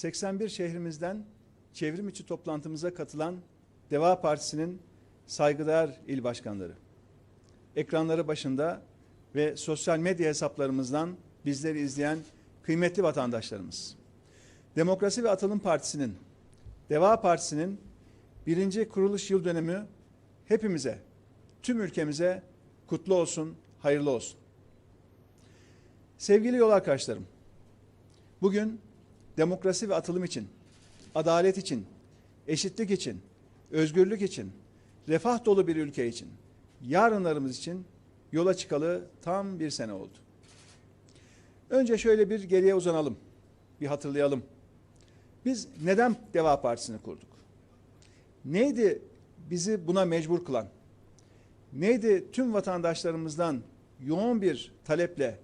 81 şehrimizden çevrim içi toplantımıza katılan Deva Partisi'nin saygıdeğer il başkanları, ekranları başında ve sosyal medya hesaplarımızdan bizleri izleyen kıymetli vatandaşlarımız. Demokrasi ve Atılım Partisi'nin, Deva Partisi'nin birinci kuruluş yıl dönümü hepimize, tüm ülkemize kutlu olsun, hayırlı olsun. Sevgili yol arkadaşlarım, bugün demokrasi ve atılım için, adalet için, eşitlik için, özgürlük için, refah dolu bir ülke için, yarınlarımız için yola çıkalı tam bir sene oldu. Önce şöyle bir geriye uzanalım, bir hatırlayalım. Biz neden Deva Partisi'ni kurduk? Neydi bizi buna mecbur kılan? Neydi tüm vatandaşlarımızdan yoğun bir taleple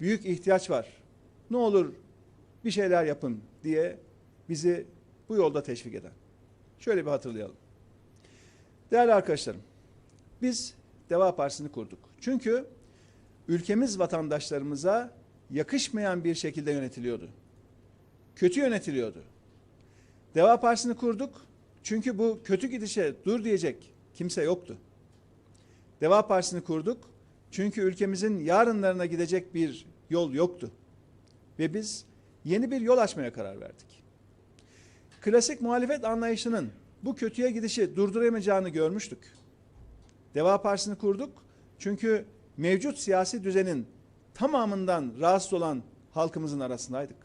büyük ihtiyaç var. Ne olur bir şeyler yapın diye bizi bu yolda teşvik eden. Şöyle bir hatırlayalım. Değerli arkadaşlarım, biz Deva Partisi'ni kurduk. Çünkü ülkemiz vatandaşlarımıza yakışmayan bir şekilde yönetiliyordu. Kötü yönetiliyordu. Deva Partisi'ni kurduk çünkü bu kötü gidişe dur diyecek kimse yoktu. Deva Partisi'ni kurduk çünkü ülkemizin yarınlarına gidecek bir yol yoktu. Ve biz yeni bir yol açmaya karar verdik. Klasik muhalefet anlayışının bu kötüye gidişi durduramayacağını görmüştük. Deva Partisi'ni kurduk çünkü mevcut siyasi düzenin tamamından rahatsız olan halkımızın arasındaydık.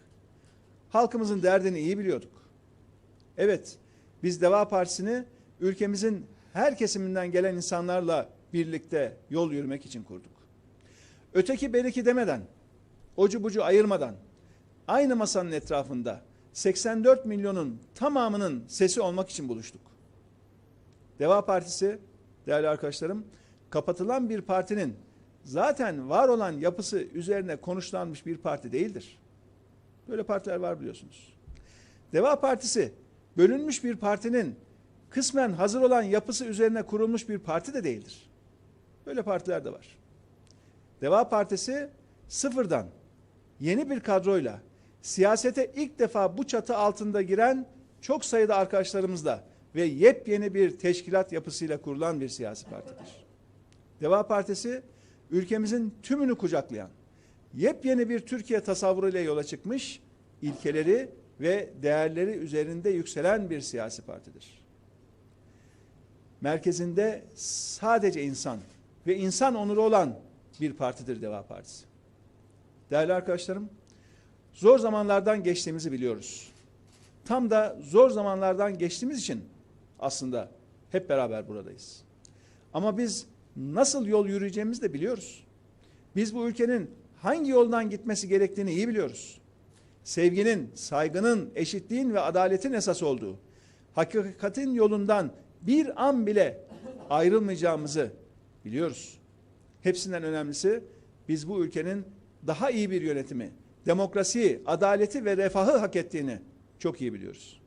Halkımızın derdini iyi biliyorduk. Evet, biz Deva Partisi'ni ülkemizin her kesiminden gelen insanlarla birlikte yol yürümek için kurduk. Öteki beriki demeden, ocu bucu ayırmadan, aynı masanın etrafında 84 milyonun tamamının sesi olmak için buluştuk. Deva Partisi, değerli arkadaşlarım, kapatılan bir partinin zaten var olan yapısı üzerine konuşlanmış bir parti değildir. Böyle partiler var biliyorsunuz. Deva Partisi, bölünmüş bir partinin kısmen hazır olan yapısı üzerine kurulmuş bir parti de değildir. Böyle partiler de var. Deva Partisi sıfırdan yeni bir kadroyla siyasete ilk defa bu çatı altında giren çok sayıda arkadaşlarımızla ve yepyeni bir teşkilat yapısıyla kurulan bir siyasi partidir. Deva Partisi ülkemizin tümünü kucaklayan yepyeni bir Türkiye tasavvuruyla yola çıkmış ilkeleri ve değerleri üzerinde yükselen bir siyasi partidir. Merkezinde sadece insan ve insan onuru olan bir partidir Deva Partisi. Değerli arkadaşlarım, zor zamanlardan geçtiğimizi biliyoruz. Tam da zor zamanlardan geçtiğimiz için aslında hep beraber buradayız. Ama biz nasıl yol yürüyeceğimizi de biliyoruz. Biz bu ülkenin hangi yoldan gitmesi gerektiğini iyi biliyoruz. Sevginin, saygının, eşitliğin ve adaletin esas olduğu, hakikatin yolundan bir an bile ayrılmayacağımızı biliyoruz. Hepsinden önemlisi biz bu ülkenin daha iyi bir yönetimi, demokrasiyi, adaleti ve refahı hak ettiğini çok iyi biliyoruz.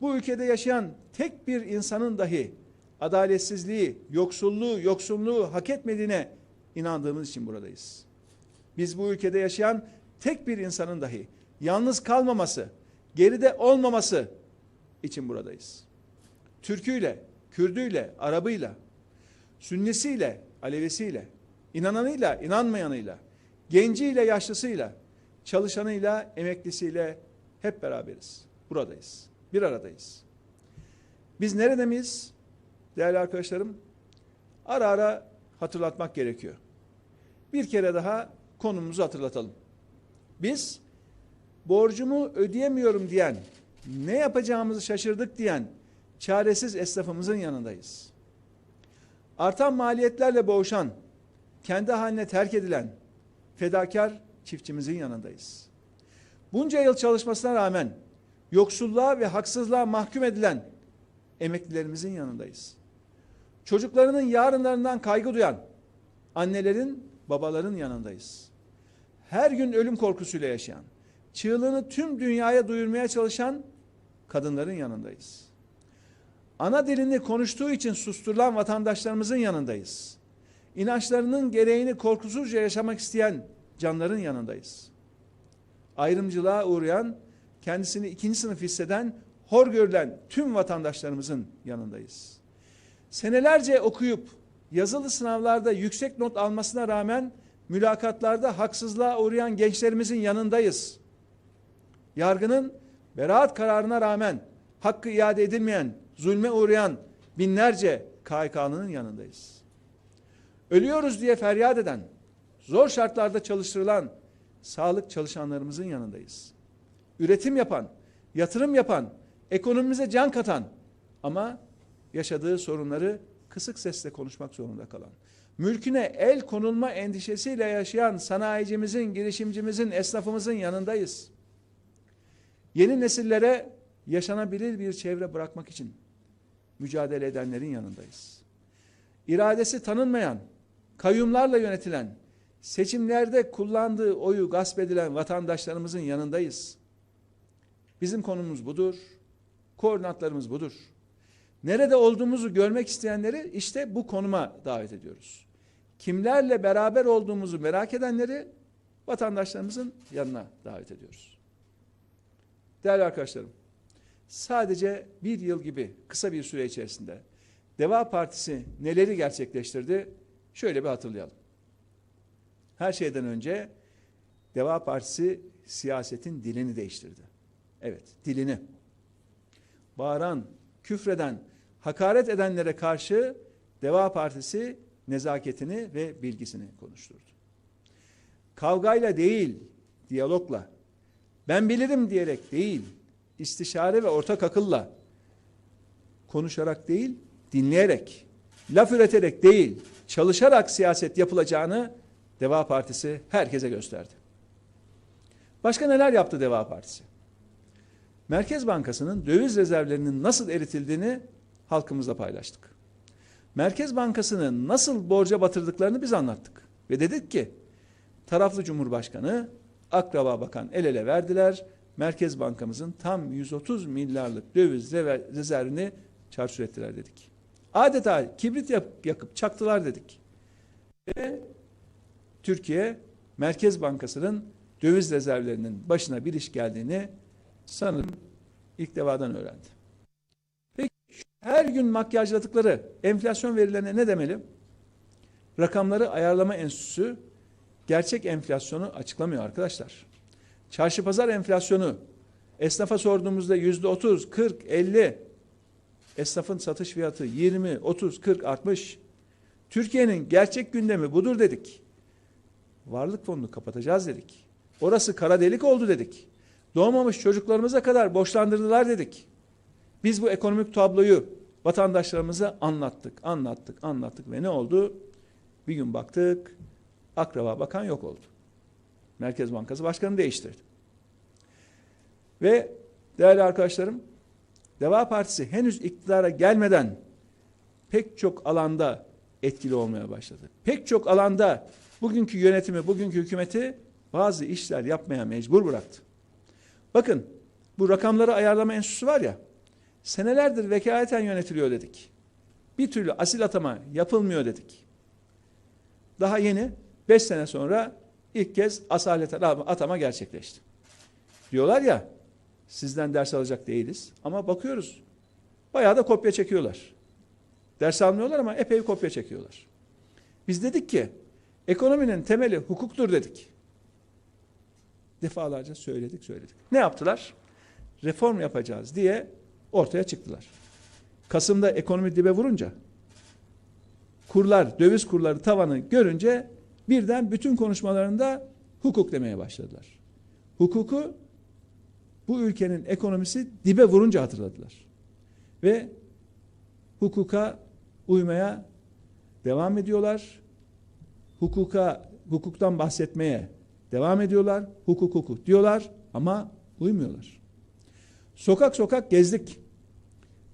Bu ülkede yaşayan tek bir insanın dahi adaletsizliği, yoksulluğu, yoksunluğu hak etmediğine inandığımız için buradayız. Biz bu ülkede yaşayan tek bir insanın dahi yalnız kalmaması, geride olmaması için buradayız. Türküyle, Kürdüyle, Arabıyla, Sünnisiyle, Alevisiyle, inananıyla, inanmayanıyla, genciyle, yaşlısıyla, çalışanıyla, emeklisiyle hep beraberiz. Buradayız. Bir aradayız. Biz nerede miyiz? Değerli arkadaşlarım, ara ara hatırlatmak gerekiyor. Bir kere daha konumuzu hatırlatalım. Biz borcumu ödeyemiyorum diyen, ne yapacağımızı şaşırdık diyen çaresiz esnafımızın yanındayız. Artan maliyetlerle boğuşan, kendi haline terk edilen fedakar çiftçimizin yanındayız. Bunca yıl çalışmasına rağmen yoksulluğa ve haksızlığa mahkum edilen emeklilerimizin yanındayız. Çocuklarının yarınlarından kaygı duyan annelerin, babaların yanındayız. Her gün ölüm korkusuyla yaşayan, çığlığını tüm dünyaya duyurmaya çalışan kadınların yanındayız. Ana dilini konuştuğu için susturulan vatandaşlarımızın yanındayız. İnançlarının gereğini korkusuzca yaşamak isteyen canların yanındayız. Ayrımcılığa uğrayan kendisini ikinci sınıf hisseden, hor görülen tüm vatandaşlarımızın yanındayız. Senelerce okuyup yazılı sınavlarda yüksek not almasına rağmen mülakatlarda haksızlığa uğrayan gençlerimizin yanındayız. Yargının beraat kararına rağmen hakkı iade edilmeyen, zulme uğrayan binlerce KHK'lının yanındayız. Ölüyoruz diye feryat eden, zor şartlarda çalıştırılan sağlık çalışanlarımızın yanındayız. Üretim yapan, yatırım yapan, ekonomimize can katan ama yaşadığı sorunları kısık sesle konuşmak zorunda kalan, mülküne el konulma endişesiyle yaşayan sanayicimizin, girişimcimizin, esnafımızın yanındayız. Yeni nesillere yaşanabilir bir çevre bırakmak için mücadele edenlerin yanındayız. İradesi tanınmayan, kayyumlarla yönetilen, seçimlerde kullandığı oyu gasp edilen vatandaşlarımızın yanındayız. Bizim konumuz budur. Koordinatlarımız budur. Nerede olduğumuzu görmek isteyenleri işte bu konuma davet ediyoruz. Kimlerle beraber olduğumuzu merak edenleri vatandaşlarımızın yanına davet ediyoruz. Değerli arkadaşlarım, sadece bir yıl gibi kısa bir süre içerisinde Deva Partisi neleri gerçekleştirdi? Şöyle bir hatırlayalım. Her şeyden önce Deva Partisi siyasetin dilini değiştirdi. Evet, dilini. Bağıran, küfreden, hakaret edenlere karşı Deva Partisi nezaketini ve bilgisini konuşturdu. Kavgayla değil, diyalogla, ben bilirim diyerek değil, istişare ve ortak akılla, konuşarak değil, dinleyerek, laf üreterek değil, çalışarak siyaset yapılacağını Deva Partisi herkese gösterdi. Başka neler yaptı Deva Partisi? Merkez Bankası'nın döviz rezervlerinin nasıl eritildiğini halkımızla paylaştık. Merkez Bankası'nı nasıl borca batırdıklarını biz anlattık. Ve dedik ki taraflı Cumhurbaşkanı, akraba bakan el ele verdiler. Merkez Bankamızın tam 130 milyarlık döviz rezervini çarçur ettiler dedik. Adeta kibrit yakıp çaktılar dedik. Ve Türkiye Merkez Bankası'nın döviz rezervlerinin başına bir iş geldiğini sanırım ilk defadan öğrendi. Peki her gün makyajladıkları enflasyon verilerine ne demeli? Rakamları Ayarlama Enstitüsü gerçek enflasyonu açıklamıyor arkadaşlar. Çarşı pazar enflasyonu esnafa sorduğumuzda yüzde otuz, kırk, elli esnafın satış fiyatı 20, 30, 40 artmış. Türkiye'nin gerçek gündemi budur dedik. Varlık fonunu kapatacağız dedik. Orası kara delik oldu dedik. Doğmamış çocuklarımıza kadar borçlandırdılar dedik. Biz bu ekonomik tabloyu vatandaşlarımıza anlattık, anlattık, anlattık ve ne oldu? Bir gün baktık, akraba bakan yok oldu. Merkez Bankası Başkanı değiştirdi. Ve değerli arkadaşlarım, Deva Partisi henüz iktidara gelmeden pek çok alanda etkili olmaya başladı. Pek çok alanda bugünkü yönetimi, bugünkü hükümeti bazı işler yapmaya mecbur bıraktı. Bakın bu rakamları ayarlama enstitüsü var ya senelerdir vekaleten yönetiliyor dedik. Bir türlü asil atama yapılmıyor dedik. Daha yeni 5 sene sonra ilk kez asalet atama gerçekleşti. Diyorlar ya sizden ders alacak değiliz ama bakıyoruz bayağı da kopya çekiyorlar. Ders almıyorlar ama epey kopya çekiyorlar. Biz dedik ki ekonominin temeli hukuktur dedik. Defalarca söyledik söyledik. Ne yaptılar? Reform yapacağız diye ortaya çıktılar. Kasım'da ekonomi dibe vurunca kurlar, döviz kurları tavanı görünce birden bütün konuşmalarında hukuk demeye başladılar. Hukuku bu ülkenin ekonomisi dibe vurunca hatırladılar. Ve hukuka uymaya devam ediyorlar. Hukuka, hukuktan bahsetmeye devam ediyorlar. Hukuk hukuk diyorlar ama uymuyorlar. Sokak sokak gezdik.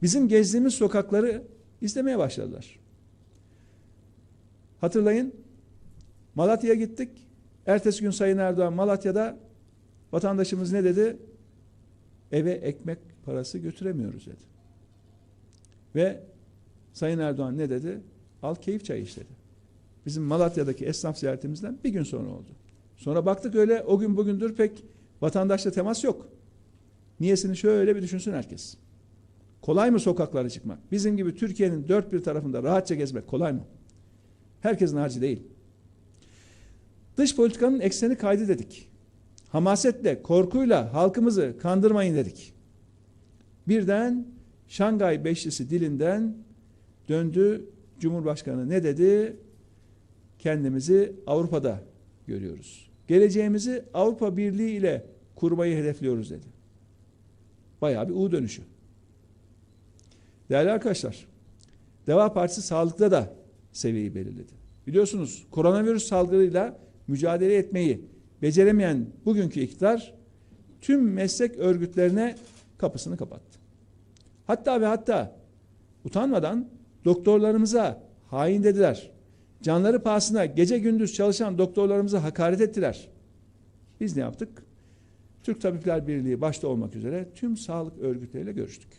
Bizim gezdiğimiz sokakları izlemeye başladılar. Hatırlayın Malatya'ya gittik. Ertesi gün Sayın Erdoğan Malatya'da vatandaşımız ne dedi? Eve ekmek parası götüremiyoruz dedi. Ve Sayın Erdoğan ne dedi? Al keyif çayı iç dedi. Bizim Malatya'daki esnaf ziyaretimizden bir gün sonra oldu. Sonra baktık öyle o gün bugündür pek vatandaşla temas yok. Niyesini şöyle bir düşünsün herkes. Kolay mı sokaklara çıkmak? Bizim gibi Türkiye'nin dört bir tarafında rahatça gezmek kolay mı? Herkesin harcı değil. Dış politikanın ekseni kaydı dedik. Hamasetle, korkuyla halkımızı kandırmayın dedik. Birden Şangay Beşlisi dilinden döndü Cumhurbaşkanı ne dedi? Kendimizi Avrupa'da görüyoruz. Geleceğimizi Avrupa Birliği ile kurmayı hedefliyoruz dedi. Bayağı bir U dönüşü. Değerli arkadaşlar, Deva Partisi sağlıkta da seviyeyi belirledi. Biliyorsunuz koronavirüs salgınıyla mücadele etmeyi beceremeyen bugünkü iktidar tüm meslek örgütlerine kapısını kapattı. Hatta ve hatta utanmadan doktorlarımıza hain dediler. Canları pahasına gece gündüz çalışan doktorlarımıza hakaret ettiler. Biz ne yaptık? Türk Tabipler Birliği başta olmak üzere tüm sağlık örgütleriyle görüştük.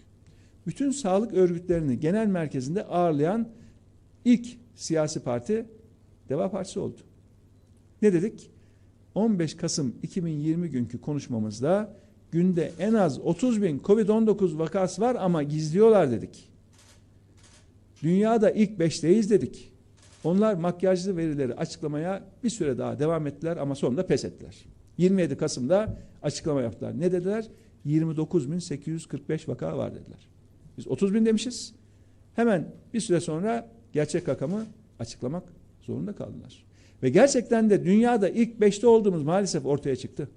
Bütün sağlık örgütlerini genel merkezinde ağırlayan ilk siyasi parti Deva Partisi oldu. Ne dedik? 15 Kasım 2020 günkü konuşmamızda günde en az 30 bin Covid-19 vakası var ama gizliyorlar dedik. Dünyada ilk beşteyiz dedik. Onlar makyajlı verileri açıklamaya bir süre daha devam ettiler ama sonunda pes ettiler. 27 Kasım'da açıklama yaptılar. Ne dediler? 29.845 vaka var dediler. Biz 30 bin demişiz. Hemen bir süre sonra gerçek rakamı açıklamak zorunda kaldılar. Ve gerçekten de dünyada ilk beşte olduğumuz maalesef ortaya çıktı.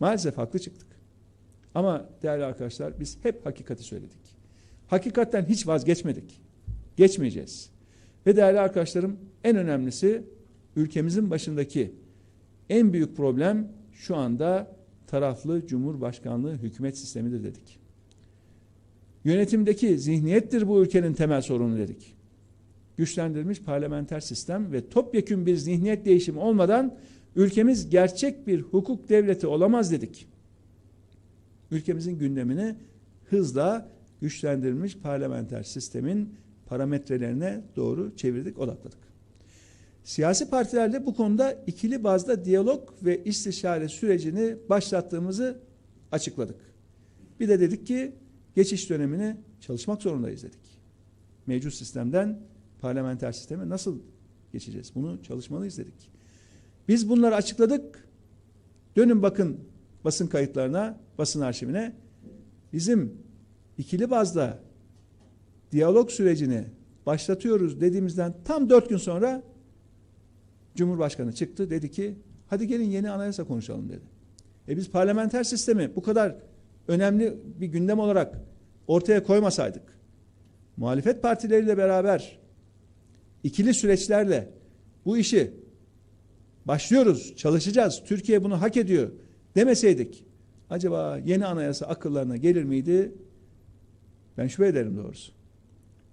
Maalesef haklı çıktık. Ama değerli arkadaşlar biz hep hakikati söyledik. Hakikatten hiç vazgeçmedik. Geçmeyeceğiz. Ve değerli arkadaşlarım en önemlisi ülkemizin başındaki en büyük problem şu anda taraflı cumhurbaşkanlığı hükümet sistemidir dedik. Yönetimdeki zihniyettir bu ülkenin temel sorunu dedik. Güçlendirilmiş parlamenter sistem ve topyekün bir zihniyet değişimi olmadan ülkemiz gerçek bir hukuk devleti olamaz dedik. Ülkemizin gündemini hızla güçlendirilmiş parlamenter sistemin parametrelerine doğru çevirdik, odakladık. Siyasi partilerle bu konuda ikili bazda diyalog ve istişare sürecini başlattığımızı açıkladık. Bir de dedik ki geçiş dönemini çalışmak zorundayız dedik. Mevcut sistemden parlamenter sisteme nasıl geçeceğiz? Bunu çalışmalıyız dedik. Biz bunları açıkladık. Dönün bakın basın kayıtlarına, basın arşivine. Bizim ikili bazda diyalog sürecini başlatıyoruz dediğimizden tam dört gün sonra Cumhurbaşkanı çıktı dedi ki hadi gelin yeni anayasa konuşalım dedi. E biz parlamenter sistemi bu kadar önemli bir gündem olarak ortaya koymasaydık muhalefet partileriyle beraber ikili süreçlerle bu işi başlıyoruz, çalışacağız. Türkiye bunu hak ediyor demeseydik acaba yeni anayasa akıllarına gelir miydi? Ben şüphe ederim doğrusu.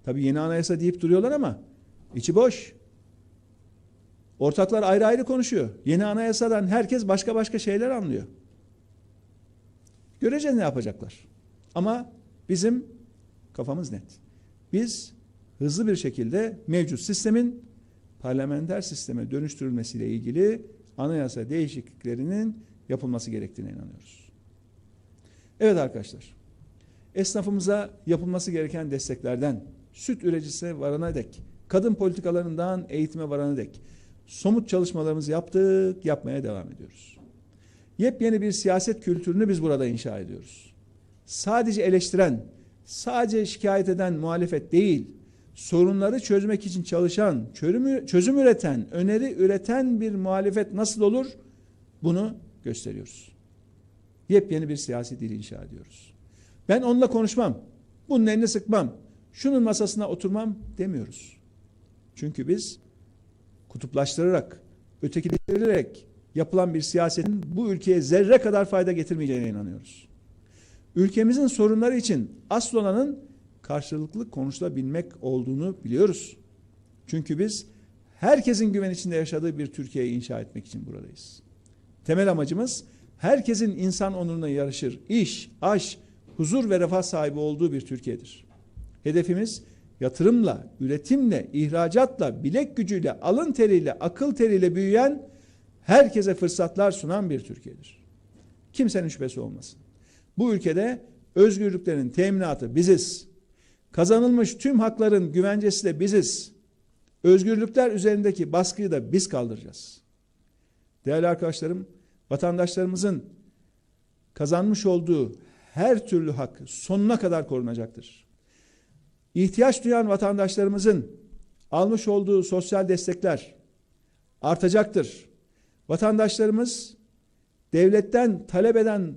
Tabii yeni anayasa deyip duruyorlar ama içi boş. Ortaklar ayrı ayrı konuşuyor. Yeni anayasadan herkes başka başka şeyler anlıyor. Göreceğiz ne yapacaklar. Ama bizim kafamız net. Biz hızlı bir şekilde mevcut sistemin parlamenter sisteme dönüştürülmesiyle ilgili anayasa değişikliklerinin yapılması gerektiğine inanıyoruz. Evet arkadaşlar. Esnafımıza yapılması gereken desteklerden süt üreticisine varana dek, kadın politikalarından eğitime varana dek somut çalışmalarımızı yaptık, yapmaya devam ediyoruz. Yepyeni bir siyaset kültürünü biz burada inşa ediyoruz. Sadece eleştiren, sadece şikayet eden muhalefet değil, sorunları çözmek için çalışan, çözüm, üreten, öneri üreten bir muhalefet nasıl olur? Bunu gösteriyoruz. Yepyeni bir siyasi dil inşa ediyoruz. Ben onunla konuşmam, bunun elini sıkmam, şunun masasına oturmam demiyoruz. Çünkü biz kutuplaştırarak, ötekileştirerek yapılan bir siyasetin bu ülkeye zerre kadar fayda getirmeyeceğine inanıyoruz. Ülkemizin sorunları için asıl olanın karşılıklı konuşulabilmek olduğunu biliyoruz. Çünkü biz herkesin güven içinde yaşadığı bir Türkiye'yi inşa etmek için buradayız. Temel amacımız herkesin insan onuruna yarışır, iş, aş, huzur ve refah sahibi olduğu bir Türkiye'dir. Hedefimiz yatırımla, üretimle, ihracatla, bilek gücüyle, alın teriyle, akıl teriyle büyüyen, herkese fırsatlar sunan bir Türkiye'dir. Kimsenin şüphesi olmasın. Bu ülkede özgürlüklerin teminatı biziz. Kazanılmış tüm hakların güvencesi de biziz. Özgürlükler üzerindeki baskıyı da biz kaldıracağız. Değerli arkadaşlarım, vatandaşlarımızın kazanmış olduğu her türlü hak sonuna kadar korunacaktır. İhtiyaç duyan vatandaşlarımızın almış olduğu sosyal destekler artacaktır. Vatandaşlarımız devletten talep eden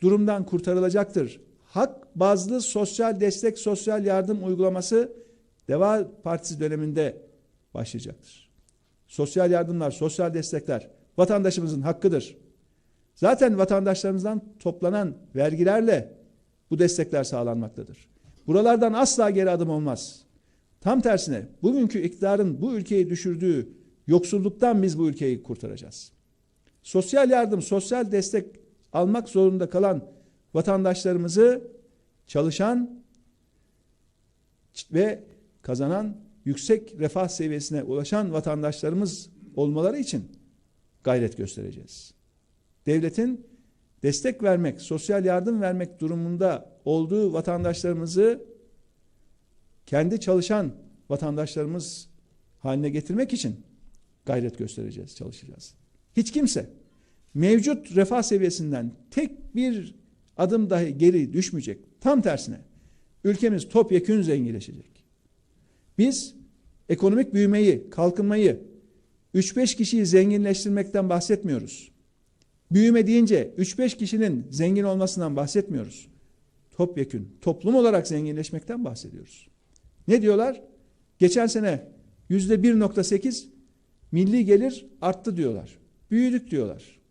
durumdan kurtarılacaktır. Hak bazlı sosyal destek, sosyal yardım uygulaması Deva Partisi döneminde başlayacaktır. Sosyal yardımlar, sosyal destekler vatandaşımızın hakkıdır. Zaten vatandaşlarımızdan toplanan vergilerle bu destekler sağlanmaktadır. Buralardan asla geri adım olmaz. Tam tersine bugünkü iktidarın bu ülkeyi düşürdüğü yoksulluktan biz bu ülkeyi kurtaracağız. Sosyal yardım, sosyal destek almak zorunda kalan vatandaşlarımızı çalışan ve kazanan yüksek refah seviyesine ulaşan vatandaşlarımız olmaları için gayret göstereceğiz. Devletin destek vermek, sosyal yardım vermek durumunda olduğu vatandaşlarımızı kendi çalışan vatandaşlarımız haline getirmek için gayret göstereceğiz, çalışacağız. Hiç kimse mevcut refah seviyesinden tek bir adım dahi geri düşmeyecek. Tam tersine ülkemiz topyekün zenginleşecek. Biz ekonomik büyümeyi, kalkınmayı 3-5 kişiyi zenginleştirmekten bahsetmiyoruz. Büyüme deyince 3-5 kişinin zengin olmasından bahsetmiyoruz. Topyekün, toplum olarak zenginleşmekten bahsediyoruz. Ne diyorlar? Geçen sene yüzde 1.8 milli gelir arttı diyorlar. Büyüdük diyorlar.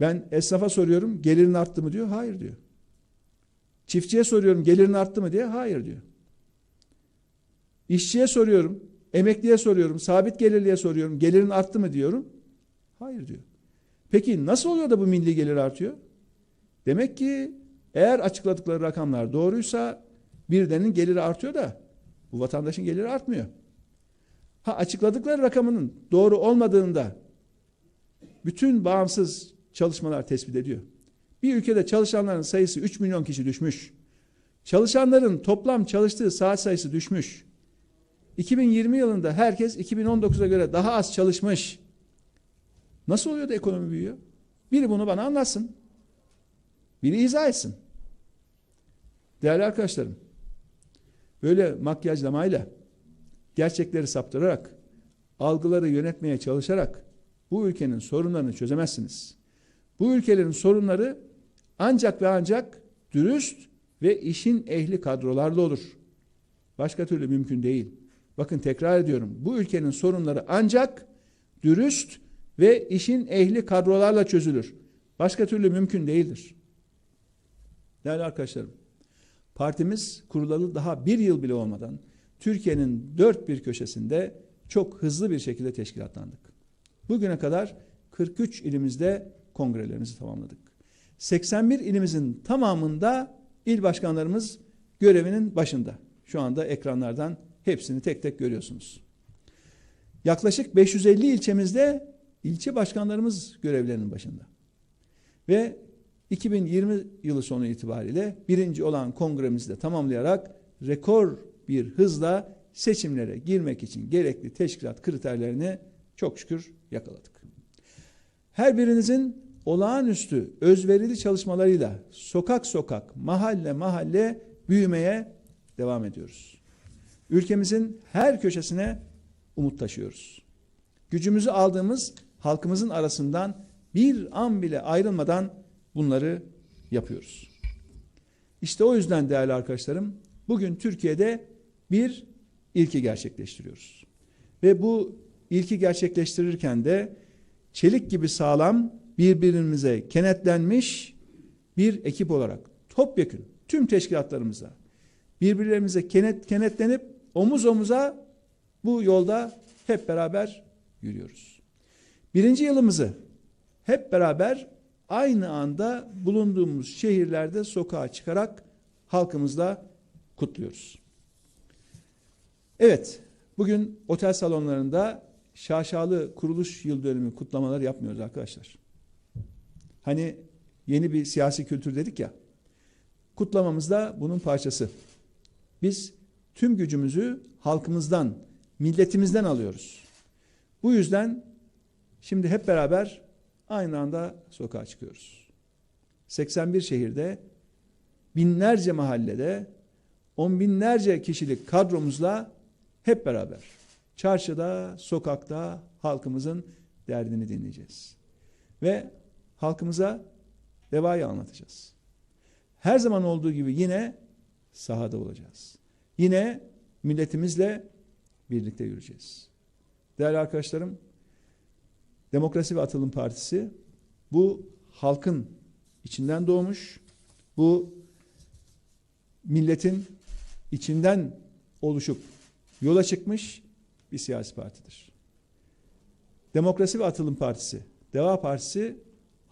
Ben esnafa soruyorum gelirin arttı mı diyor. Hayır diyor. Çiftçiye soruyorum gelirin arttı mı diye. Hayır diyor. İşçiye soruyorum, emekliye soruyorum, sabit gelirliye soruyorum. Gelirin arttı mı diyorum. Hayır diyor. Peki nasıl oluyor da bu milli gelir artıyor? Demek ki eğer açıkladıkları rakamlar doğruysa birdenin geliri artıyor da bu vatandaşın geliri artmıyor. Ha açıkladıkları rakamının doğru olmadığında bütün bağımsız çalışmalar tespit ediyor. Bir ülkede çalışanların sayısı 3 milyon kişi düşmüş. Çalışanların toplam çalıştığı saat sayısı düşmüş. 2020 yılında herkes 2019'a göre daha az çalışmış. Nasıl oluyor da ekonomi büyüyor? Biri bunu bana anlatsın. Biri izah etsin. Değerli arkadaşlarım, böyle makyajlamayla, gerçekleri saptırarak, algıları yönetmeye çalışarak bu ülkenin sorunlarını çözemezsiniz. Bu ülkelerin sorunları ancak ve ancak dürüst ve işin ehli kadrolarla olur. Başka türlü mümkün değil. Bakın tekrar ediyorum. Bu ülkenin sorunları ancak dürüst ve işin ehli kadrolarla çözülür. Başka türlü mümkün değildir. Değerli arkadaşlarım, partimiz kurulalı daha bir yıl bile olmadan Türkiye'nin dört bir köşesinde çok hızlı bir şekilde teşkilatlandık. Bugüne kadar 43 ilimizde kongrelerimizi tamamladık. 81 ilimizin tamamında il başkanlarımız görevinin başında. Şu anda ekranlardan hepsini tek tek görüyorsunuz. Yaklaşık 550 ilçemizde ilçe başkanlarımız görevlerinin başında. Ve 2020 yılı sonu itibariyle birinci olan kongremizi de tamamlayarak rekor bir hızla seçimlere girmek için gerekli teşkilat kriterlerini çok şükür yakaladık. Her birinizin olağanüstü özverili çalışmalarıyla sokak sokak, mahalle mahalle büyümeye devam ediyoruz. Ülkemizin her köşesine umut taşıyoruz. Gücümüzü aldığımız halkımızın arasından bir an bile ayrılmadan bunları yapıyoruz. İşte o yüzden değerli arkadaşlarım bugün Türkiye'de bir ilki gerçekleştiriyoruz. Ve bu ilki gerçekleştirirken de çelik gibi sağlam birbirimize kenetlenmiş bir ekip olarak topyekün tüm teşkilatlarımıza birbirlerimize kenet, kenetlenip omuz omuza bu yolda hep beraber yürüyoruz. Birinci yılımızı hep beraber aynı anda bulunduğumuz şehirlerde sokağa çıkarak halkımızla kutluyoruz. Evet, bugün otel salonlarında şaşalı kuruluş yıl dönümü kutlamaları yapmıyoruz arkadaşlar. Hani yeni bir siyasi kültür dedik ya. Kutlamamız da bunun parçası. Biz tüm gücümüzü halkımızdan, milletimizden alıyoruz. Bu yüzden şimdi hep beraber aynı anda sokağa çıkıyoruz. 81 şehirde, binlerce mahallede, on binlerce kişilik kadromuzla hep beraber çarşıda, sokakta halkımızın derdini dinleyeceğiz. Ve halkımıza devayı anlatacağız. Her zaman olduğu gibi yine sahada olacağız. Yine milletimizle birlikte yürüyeceğiz. Değerli arkadaşlarım, Demokrasi ve Atılım Partisi bu halkın içinden doğmuş, bu milletin içinden oluşup yola çıkmış bir siyasi partidir. Demokrasi ve Atılım Partisi, Deva Partisi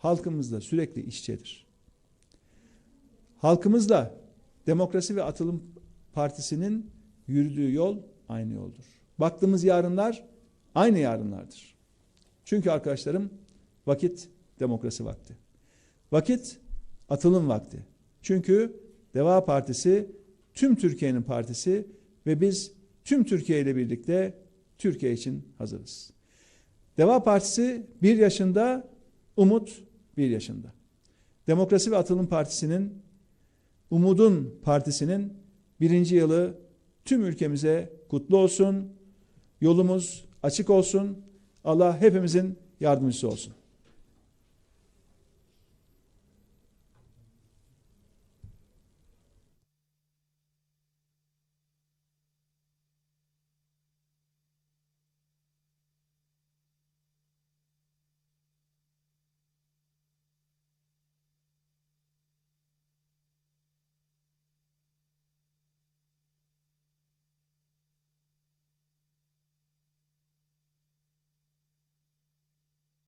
halkımızla sürekli iç içedir. Halkımızla Demokrasi ve Atılım Partisi'nin yürüdüğü yol aynı yoldur. Baktığımız yarınlar aynı yarınlardır. Çünkü arkadaşlarım vakit demokrasi vakti. Vakit atılım vakti. Çünkü Deva Partisi tüm Türkiye'nin partisi ve biz tüm Türkiye ile birlikte Türkiye için hazırız. Deva Partisi bir yaşında, Umut bir yaşında. Demokrasi ve Atılım Partisi'nin, Umud'un partisinin birinci yılı tüm ülkemize kutlu olsun. Yolumuz açık olsun. Allah hepimizin yardımcısı olsun.